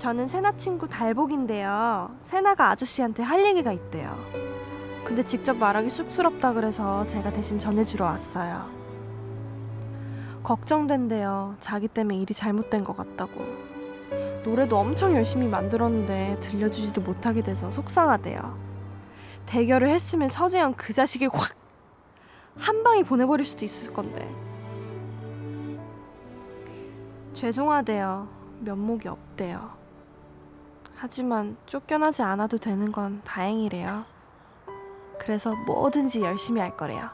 저는 세나 친구 달복인데요. 세나가 아저씨한테 할 얘기가 있대요. 근데 직접 말하기 쑥스럽다 그래서 제가 대신 전해주러 왔어요. 걱정된대요. 자기 때문에 일이 잘못된 것 같다고. 노래도 엄청 열심히 만들었는데 들려주지도 못하게 돼서 속상하대요. 대결을 했으면 서재현 그 자식이 확 한 방에 보내버릴 수도 있을 건데. 죄송하대요. 면목이 없대요. 하지만 쫓겨나지 않아도 되는 건 다행이래요. 그래서 뭐든지 열심히 할 거래요.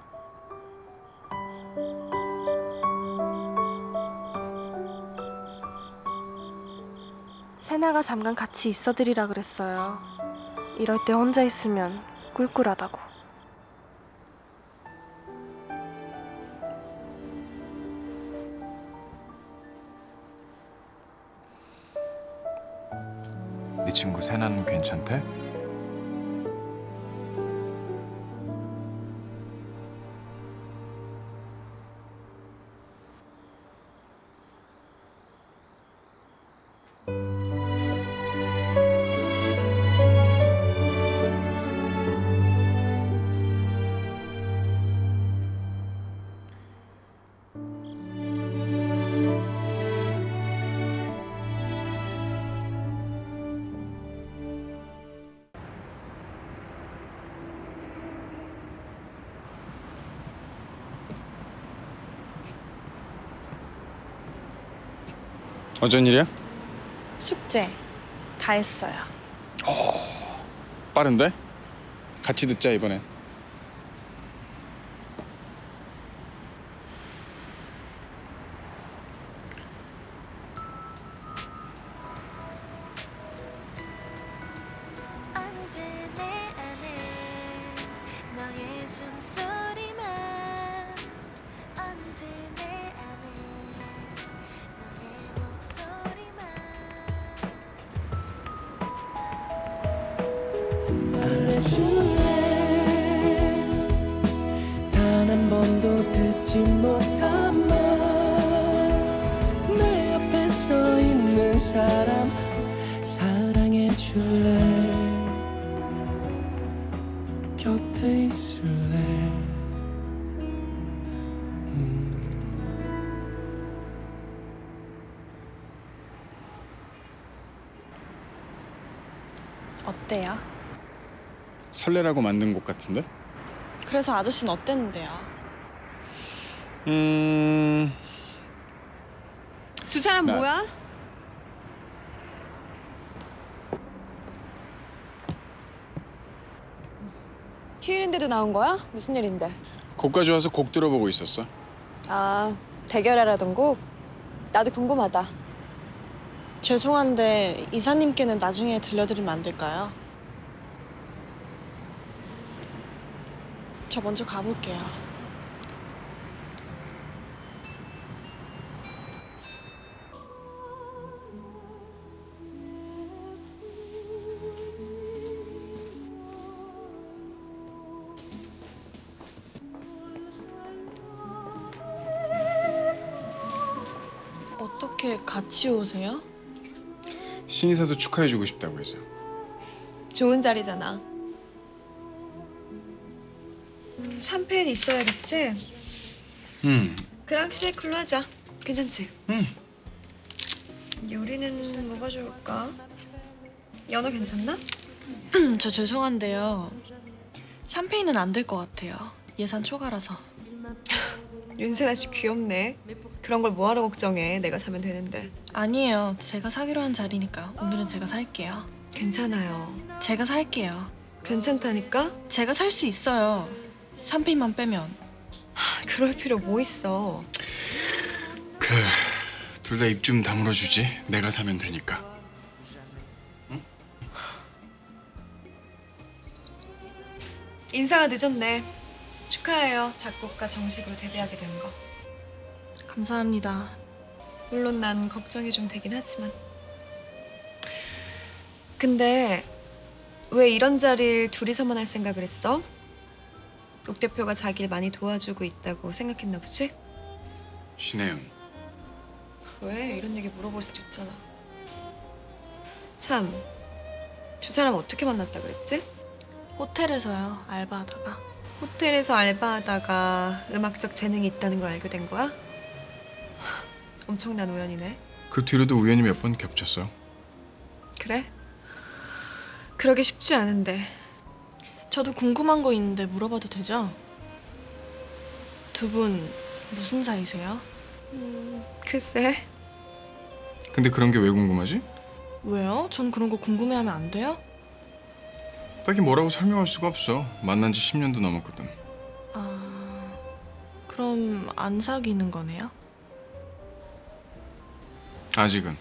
세나가 잠깐 같이 있어드리라 그랬어요. 이럴 때 혼자 있으면 꿀꿀하다고. 친구 세나는 괜찮대? 어쩐 일이야? 숙제 다 했어요. 빠른데? 같이 듣자 이번엔. 곁에 있을래 어때요? 설레라고 만든 곡 같은데? 그래서 아저씨는 어땠는데요? 음. 두 사람 나- 뭐야? 휴일인데도 나온 거야? 무슨 일인데? 곡까지 와서 곡 들어보고 있었어. 아 대결하라던 곡? 나도 궁금하다. 죄송한데 이사님께는 나중에 들려드리면 안 될까요? 저 먼저 가볼게요. 어떻게 같이 오세요? 신이사도 축하해주고 싶다고 해서. 좋은 자리잖아. 음, 샴페인 있어야겠지? 음. 그랑시에클로 하자. 괜찮지? 음. 요리는 뭐가 좋을까? 연어 괜찮나? 저 죄송한데요. 샴페인은 안 될 것 같아요. 예산 초과라서. 윤세나 씨 귀엽네. 그런 걸 뭐하러 걱정해. 내가 사면 되는데. 아니에요. 제가 사기로 한 자리니까 오늘은 제가 살게요. 괜찮아요. 제가 살게요. 괜찮다니까? 제가 살 수 있어요. 샴페인만 빼면. 아, 그럴 필요 뭐 있어. 그 둘 다 입 좀 다물어 주지. 내가 사면 되니까. 인사가 늦었네. 축하해요. 작곡가 정식으로 데뷔하게 된 거. 감사합니다. 물론 난 걱정이 좀 되긴 하지만. 근데 왜 이런 자리를 둘이서만 할 생각을 했어? 옥 대표가 자기를 많이 도와주고 있다고 생각했나 보지? 신혜연. 왜 이런 얘기 물어볼 수도 있잖아. 참, 두 사람 어떻게 만났다 그랬지? 호텔에서요 알바하다가 호텔에서 알바하다가 음악적 재능이 있다는 걸 알게 된 거야? 하, 엄청난 우연이네. 그 뒤로도 우연히 몇 번 겹쳤어. 그래? 그러기 쉽지 않은데 저도 궁금한 거 있는데 물어봐도 되죠? 두 분 무슨 사이세요? 음, 글쎄 근데 그런 게 왜 궁금하지? 왜요? 전 그런 거 궁금해하면 안 돼요? 딱히 뭐라고 설명할 수가 없어. 만난 지 10년도 넘었거든. 아 그럼 안 사귀는 거네요? 아직은.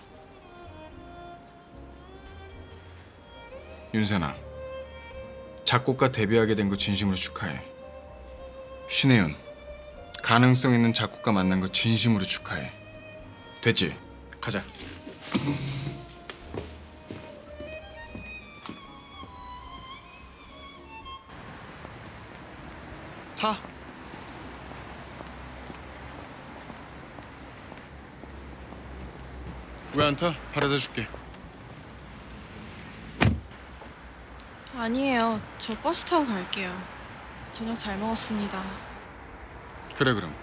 윤세나, 작곡가 데뷔하게 된 거 진심으로 축하해. 신혜윤, 가능성 있는 작곡가 만난 거 진심으로 축하해. 됐지? 가자. 타? 바래다 줄게. 아니에요 저 버스 타고 갈게요 저녁 잘 먹었습니다 그래 그럼.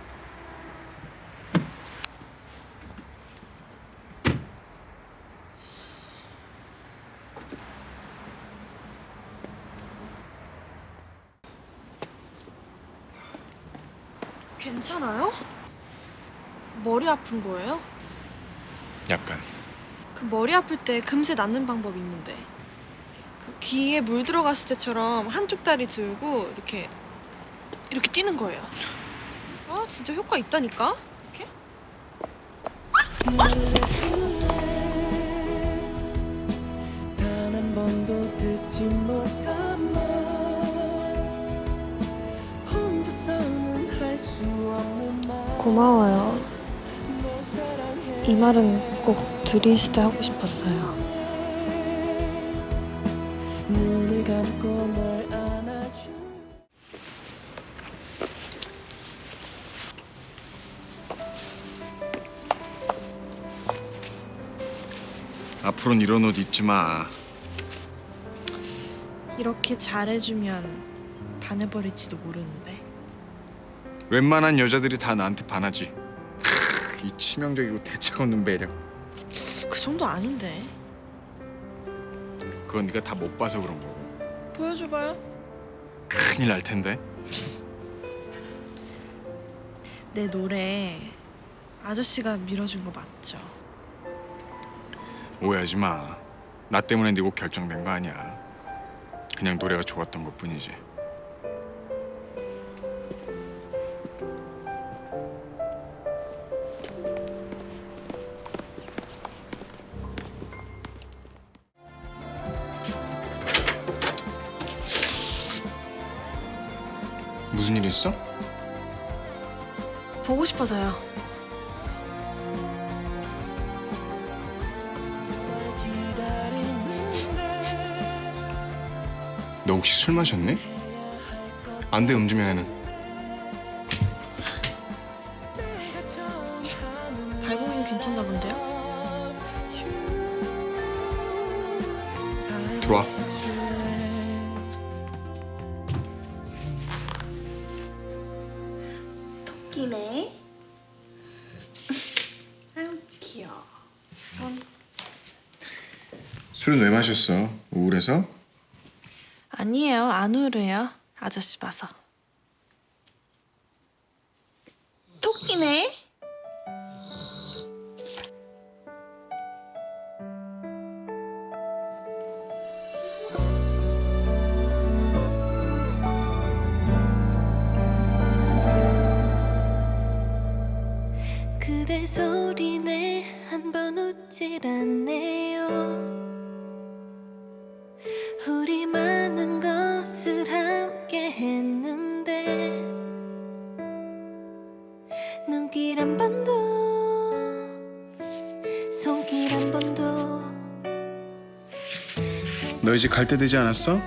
괜찮아요? 머리 아픈 거예요? 약간. 그 머리 아플 때 금세 낫는 방법이 있는데 그 귀에 물 들어갔을 때처럼 한쪽 다리 들고 이렇게 이렇게 뛰는 거예요. 아 진짜 효과 있다니까? 이렇게? 단한 번도 듣지 못한 말 혼자서는 할수 없는 말 고마워요. 이 말은 때 하고 싶었어요. 앞으로는 이런 옷 입지 마. 이렇게 잘해주면 반해버릴지도 모르는데. 웬만한 여자들이 다 나한테 반하지. 크, 이 치명적이고 대책 없는 매력. 그 정도 아닌데. 그건 네가 다 못 봐서 그런 거고. 보여줘봐요. 큰일 날 텐데. 내 노래 아저씨가 밀어준 거 맞죠? 오해하지 마. 나 때문에 네 곡 결정된 거 아니야. 그냥 노래가 좋았던 것 뿐이지. 있어? 보고 싶어서요. 너 혹시 술 마셨니? 안 돼 음주면에는 달고기는 괜찮나 본데요? 들어와. 술은 왜 마셨어? 우울해서? 아니에요 안 우울해요. 아저씨 봐서. 너 이제 갈 때 되지 않았어?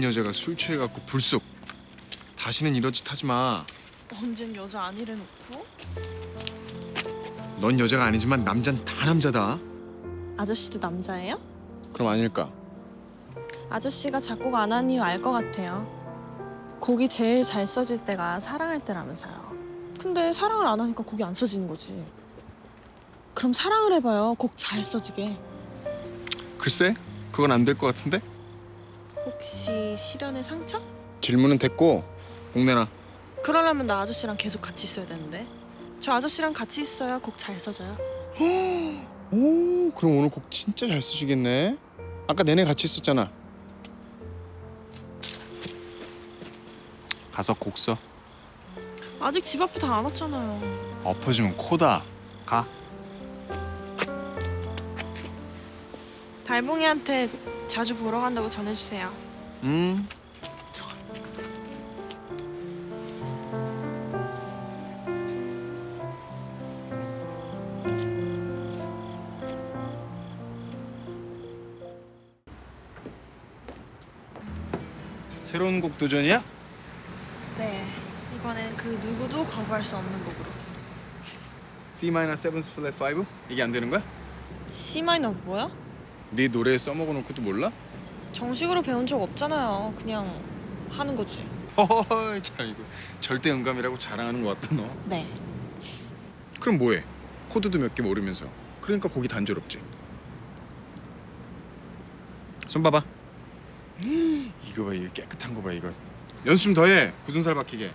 큰 여자가 술 취해갖고 불쑥 다시는 이런 짓 하지 마. 언젠 여자 안 이래놓고? 넌 여자가 아니지만 남잔 다 남자다. 아저씨도 남자예요? 그럼 아닐까? 아저씨가 작곡 안 한 이유 알 것 같아요. 곡이 제일 잘 써질 때가 사랑할 때라면서요. 근데 사랑을 안 하니까 곡이 안 써지는 거지. 그럼 사랑을 해봐요. 곡 잘 써지게. 글쎄, 그건 안 될 것 같은데? 혹시 실연의 상처? 질문은 됐고 공 내놔. 그러려면 나 아저씨랑 계속 같이 있어야 되는데. 저 아저씨랑 같이 있어야 곡 잘 써져요. 오, 그럼 오늘 곡 진짜 잘 쓰시겠네. 아까 내내 같이 있었잖아. 가서 곡 써. 아직 집 앞에 다 안 왔잖아요. 엎어지면 코다. 가. 달봉이한테 자주 보러 간다고 전해주세요. 음. 새로운 곡 도전이야? 네. 이번엔 그 누구도 거부할 수 없는 곡으로. C 마이너 세븐스 플랫 5? 이게 안 되는 거야? C 마이너 뭐야? 네 노래에 써먹어 놓고도 몰라? 정식으로 배운 적 없잖아요. 그냥 하는 거지. 허허허 참 이거 절대 음감이라고 자랑하는 것 같다 너. 네. 그럼 뭐해? 코드도 몇 개 모르면서. 그러니까 곡이 단조롭지. 손 봐봐. 이거 봐, 이거 깨끗한 거 봐, 이거. 연습 좀 더 해. 굳은 살 박히게.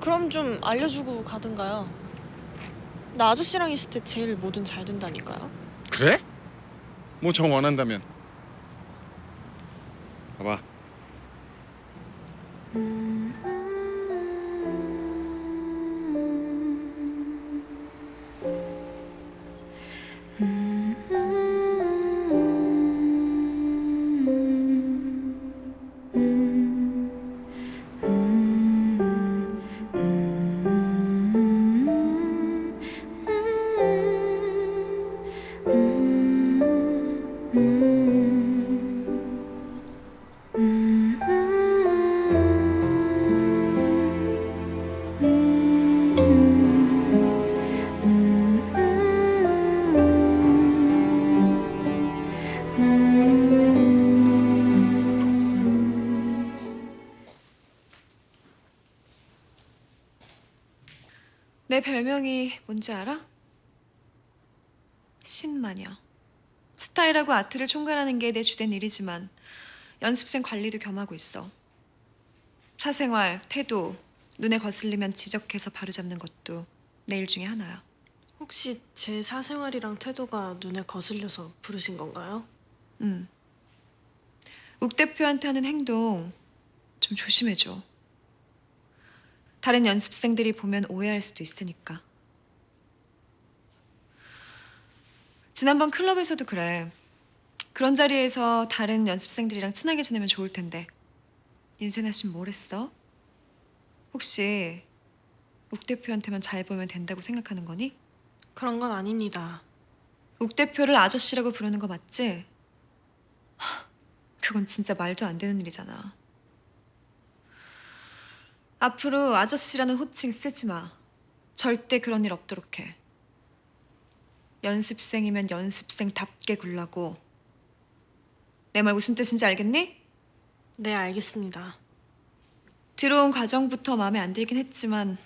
그럼 좀 알려주고 가든가요. 나 아저씨랑 있을 때 제일 뭐든 잘 된다니까요. 그래? 뭐 정 원한다면. 봐봐. 별명이 뭔지 알아? 신마녀. 스타일하고 아트를 총괄하는 게 내 주된 일이지만 연습생 관리도 겸하고 있어. 사생활, 태도, 눈에 거슬리면 지적해서 바로잡는 것도 내 일 중에 하나야. 혹시 제 사생활이랑 태도가 눈에 거슬려서 부르신 건가요? 응. 욱 대표한테 하는 행동 좀 조심해줘. 다른 연습생들이 보면 오해할 수도 있으니까. 지난번 클럽에서도 그래. 그런 자리에서 다른 연습생들이랑 친하게 지내면 좋을 텐데. 윤세나 씨는 뭘 했어? 혹시 욱 대표한테만 잘 보면 된다고 생각하는 거니? 그런 건 아닙니다. 욱 대표를 아저씨라고 부르는 거 맞지? 하, 그건 진짜 말도 안 되는 일이잖아. 앞으로 아저씨라는 호칭 쓰지 마. 절대 그런 일 없도록 해. 연습생이면 연습생답게 굴라고. 내 말 무슨 뜻인지 알겠니? 네, 알겠습니다. 들어온 과정부터 마음에 안 들긴 했지만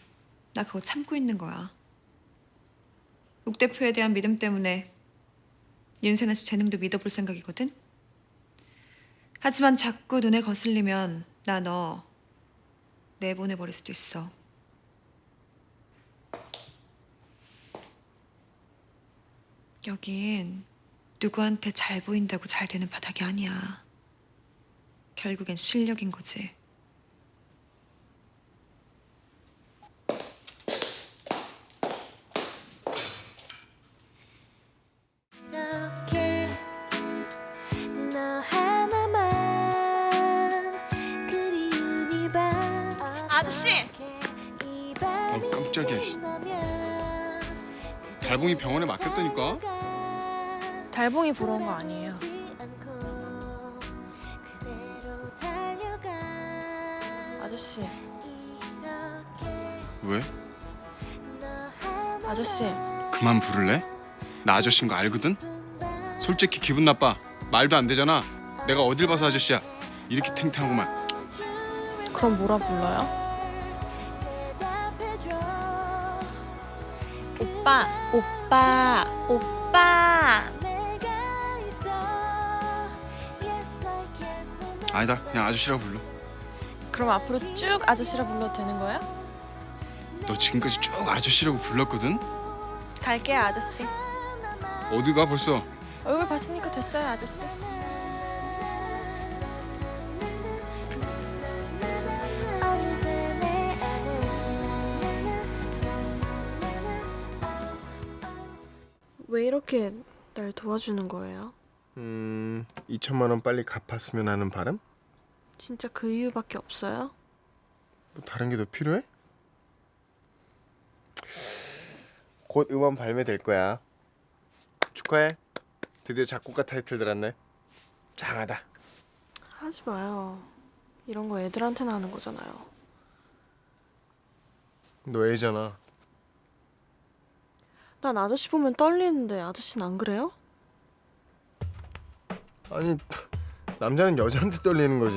나 그거 참고 있는 거야. 욱 대표에 대한 믿음 때문에 윤세나 씨 재능도 믿어볼 생각이거든. 하지만 자꾸 눈에 거슬리면 나 너 내보내버릴 수도 있어. 여긴 누구한테 잘 보인다고 잘 되는 바닥이 아니야. 결국엔 실력인 거지. 아저씨. 어 깜짝이야. 씨. 달봉이 병원에 맡겼다니까. 달봉이 보러 온 거 아니에요. 아저씨, 왜? 아저씨, 그만 부를래? 나 아저씨인 거 알거든. 솔직히 기분 나빠. 말도 안 되잖아. 내가 어딜 봐서 아저씨야. 이렇게 탱탱하고만. 그럼 뭐라 불러요? 오빠, 오빠, 오빠. 아니다. 그냥 아저씨라고 불러. 그럼 앞으로 쭉 아저씨라 불러도 되는 거야? 너 지금까지 쭉 아저씨라고 불렀거든? 갈게요, 아저씨. 어디 가 벌써? 얼굴 봤으니까 됐어요, 아저씨. 왜 이렇게 날 도와주는 거예요? 음, 2천만 원 빨리 갚았으면 하는 바람? 진짜 그 이유밖에 없어요? 뭐 다른 게 더 필요해? 곧 음원 발매될 거야. 축하해. 드디어 작곡가 타이틀 들었네. 장하다. 하지 마요. 이런 거 애들한테나 하는 거잖아요. 너 애잖아. 난 아저씨 보면 떨리는데 아저씨는 안 그래요? 아니 남자는 여자한테 떨리는 거지.